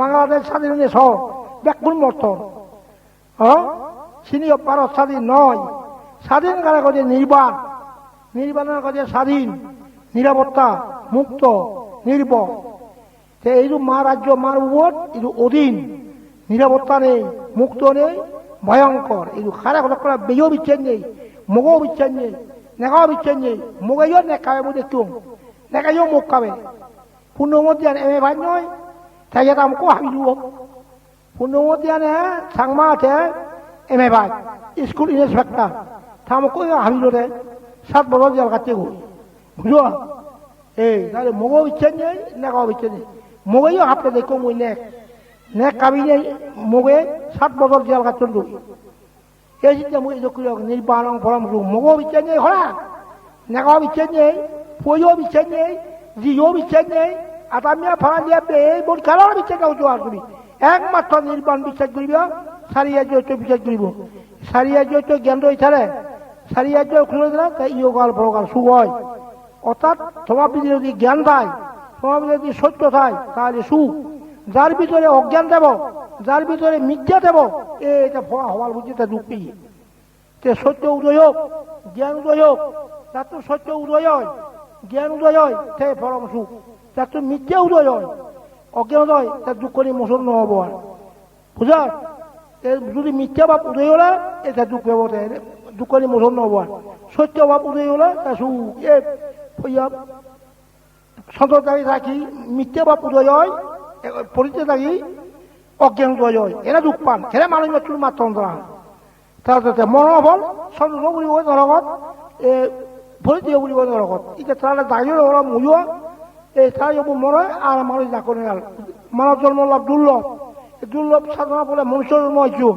বাংলাদেশ স্বাধীন দেশ ব্যাকুল মর্তন চিনি ভারত স্বাধীন নয়। স্বাধীন কারা কাজে নির্বাণ। নির্বাণের কাজে স্বাধীন, নিরাপত্তা, মুক্ত নির্ভর তে এইটো মা ৰাজ্য মাৰ ওপৰত এইটো অধীন। নিৰাপত্তা নেই, মুক্ত নেই, ভয়ঙ্কর। এইটো খাৰা কথা কৰা বেয়ো বিচ্ছেদ নেই, মগও বিচ্ছেদ নেই, নেকাও বিচ্ছেদ নেই, মগাইও নেকাবে মই দেখতো নেকাইও মোক কাবে পূর্ণমতিয়ান এম এ ভাই নয় তাই এটা আমাকে হাবিলু পূর্ণমতিয়ানে সাংমাতে এম এ ভাই স্কুল ইন্সপেক্টর তা আমাকে হাবিলু রে সাত বছর জেল কাটতে গই বুঝো এই তাহলে মগও বিচ্ছেদ নেই নেকাও বিচ্ছেদ নেই মগাইও হাপতে দেখো মই নেক নেক কাবিলে মগে সাত বছর জেল কাটন দুই এই যেতিয়া মই এইটো কৰি নিৰ্বাণ ফলম মগো বিচাৰ নেই হৰা নেগাও বিচাৰ নেই ফুয়ো বিচাৰ নেই জিও বিচাৰ নেই আটামিয়া ফলা দিয়া বে বোৰ খেলৰ বিচাৰ গাঁও যোৱাৰ তুমি একমাত্ৰ নিৰ্বাণ বিশ্বাস কৰিব চাৰি ৰাজ্যত বিশ্বাস জ্ঞান ইচ্ছাৰে চাৰি ৰাজ্য খুলে তাই ইয়গাল ফলগাল সু হয়। অর্থাৎ তোমার যদি জ্ঞান পায় তোমার যদি সত্য থাকে তাহলে সুখ। যার ভিতরে অজ্ঞান দেব, যার ভিতরে মিথ্যা দেব এটা ফলা হওয়ার বুঝি তা দুঃখ পেয়ে সত্য উদয় হোক, জ্ঞান উদয় হোক তার তো সত্য উদয় হয়। জ্ঞান উদয় হয় সে পরম সুখ। তার তো মিথ্যা উদয় হয়, অজ্ঞান উদয় তার দুঃখ নিয়ে মোচন নহব আর। বুঝার যদি মিথ্যা ভাব উদয় হলে এটা দুঃখ পাব দুঃখ নিয়ে মোচন নহব আর। সত্য ভাব উদয় হলে তার সুখ। এ হইয়া সততাই থাকি, মিথ্যা ভাব উদয় হয় পরিচে থাকি, অজ্ঞান উদয় হয়। এরা দুঃখ পান সেটা মানুষ মাত্র মাত্র তাৰপিছতে মনোবল চন্দ্ৰ বুলিব নৰকত এই ভৰিতীয় বুলিব নৰকত এতিয়া তাৰ দায়ীৰ অলপ মূল্য এই তাৰ এইবোৰ মৰয় আৰু মানুহ জাকনি আৰু মানৱ জন্ম অলপ দুৰ্লভ। দুৰ্লভ সাধনা বলে মনুষ্য জন্ম হৈছো।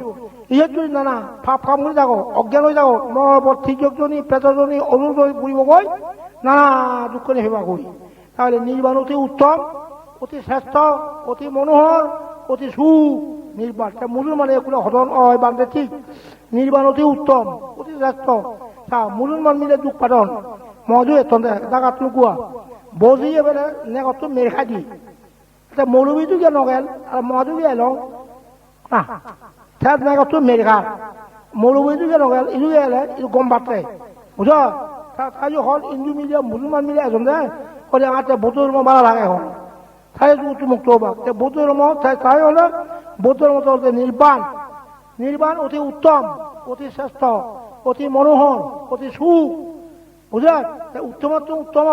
ইয়াত যদি নানা, ফাপ কাম কৰি থাকো অজ্ঞান হৈ থাকো মনৰ ওপৰত থিজনী পেটজনী অনুজনী ফুৰিব গৈ নানা দুখনি সেৱা কৰি। তাহলে নির্বাণ অতি উত্তম, অতি শ্রেষ্ঠ অতি মনোহর অতি সুখ নির্বাণ তা মুসলমানে এগুলো হদন হয় বান্ধে ঠিক। নির্বাণ অতি উত্তম, অতি শ্রেষ্ঠ তা মুসলমান মিলে দুঃখ পাঠন মজু এতন জাগাত লুকুয়া। বজিয়ে বেলে নেগত মেরে খাই দি। তা মৌলবীটো কে নগেল আর মজু কে এলো না তার নেগত মেরে খা। মৌলবীটো কে নগেল, ইলু কে এলে, ইলু গম বাটে বুঝ তাই হল হিন্দু মিলিয়ে মুসলমান মিলিয়ে এজন দে। করে আমার বোতল মারা লাগে এখন। তাই তুই মুক্ত হবা বোতল তাই হলে বোতল মতো হচ্ছে নির্বাণ নির্বাণ অতি উত্তম, অতি শ্রেষ্ঠ অতি মনোহর অতি সুখ। বুঝলেন? উত্তমত্ব উত্তম,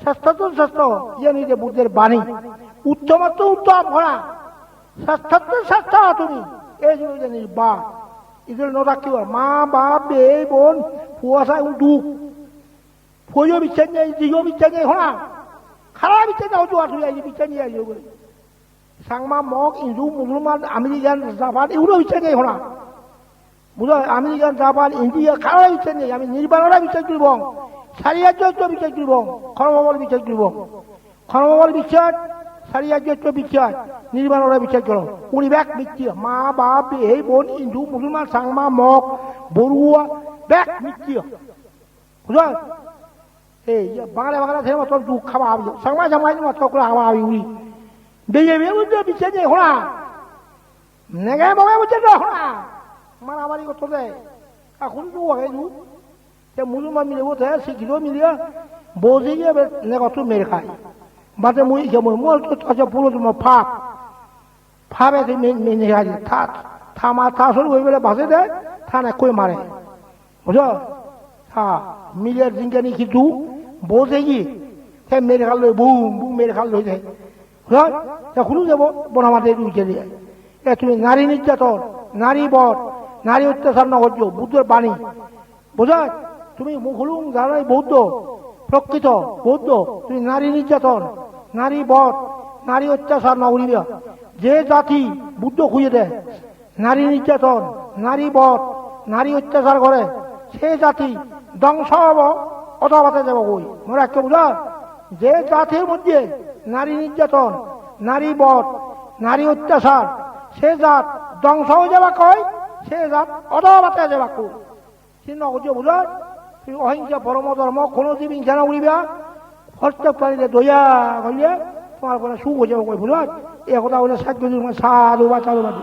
শ্রেষ্ঠত্ব শ্রেষ্ঠ। ইয়ে নিজে বুদ্ধের বাণী। উত্তমত্ব উত্তম ভরা। শ্রেষ্ঠত্ব শ্রেষ্ঠ তুমি। এই জন্য যে নির্বাণ। ইদের নরাখিব মা, বাপ বে বোন ফুয়াশা দুঃখ। ফুয়ো বিচার নেই জিও বিচার নেই হরা খারাপ বিচার যাও জোয়া তুই আইলি বিচার নিয়ে বলে সাংমা মগ ইন্দু মুসলমান, আমেরিকান, জাপান, এগুলো বিচার নেই হরা বুঝলো? আমেরিকান জাপান, ইন্ডিয়া খারাপ বিচার নেই। আমি নির্বাণরা বিচার করব। সারিয়ার্য বিচার করব। খরমবল বিচার করব। খরমবল বিচার সারিয়ার্য বিচার, নির্বাণরা বিচার করো। উনি ব্যাক মিথ্যা মা, বাপ এই বোন ইন্দু মুসলমান, সাংমা, মগ, বড়ুয়া, ব্যাক মিথ্যা বুঝলো? এই বাংলা বাংলা থেকে মতো দুঃখ খাওয়া হবে সাংমা সাংমা মতো করে খাওয়া হবে উনি বেয়ে বেয়ে বিচার নেই হরা নেগে বগে না? হরা মারামারি করতে দেয় এখন তো দু তে মুসলমান মিলে বোধ শিখিল মিলিয়ে বসে গিয়ে নেগত মেরে খায়। বাদে মুই যেমন মোর তো আছে পুরো তোমার ফাপ ফাপে মেনে খাই থা থামা থা হয়ে গেলে বাসে দেয় কই মারে। বুঝো কিন্তু বসে গিয়ে সে মেরে খাল বুম বুম মেরে খাল হয়ে যায়। বুঝল এখনও যাব বনামাতে দিয়ে। এ তুমি নারী নির্যাতন, নারী বধ। নারী অত্যাচার নগর্য বুদ্ধের বাণী। বোঝায়? তুমি মুখলুং যারাই বৌদ্ধ, প্রকৃত বৌদ্ধ, তুমি নারী নির্যাতন, নারী বধ, নারী অত্যাচার নগরিবা যে জাতি বুদ্ধ খুঁজে দেয়, নারী নির্যাতন, নারী বধ, নারী অত্যাচার করে, সে জাতি ধ্বংস হব, অথবাতে যাব বই মনে রাখতে বুঝা যে জাতির মধ্যে নারী নির্যাতন, নারী বধ, নারী অত্যাচার, সে জাত ধ্বংস হয়ে যাবা কয় সে জাত অধবাতে যাবা কু চিহ্ন করছে বুঝা তুমি অহিংসা পরম ধর্ম, কোনো দিবি হিংসা না উড়িবা। প্রত্যেক পারিলে দয়া করিলে তোমার বলে সুখ হয়ে যাব কই বুঝা এই কথা বলে সাত সাধু বা চালু বাদী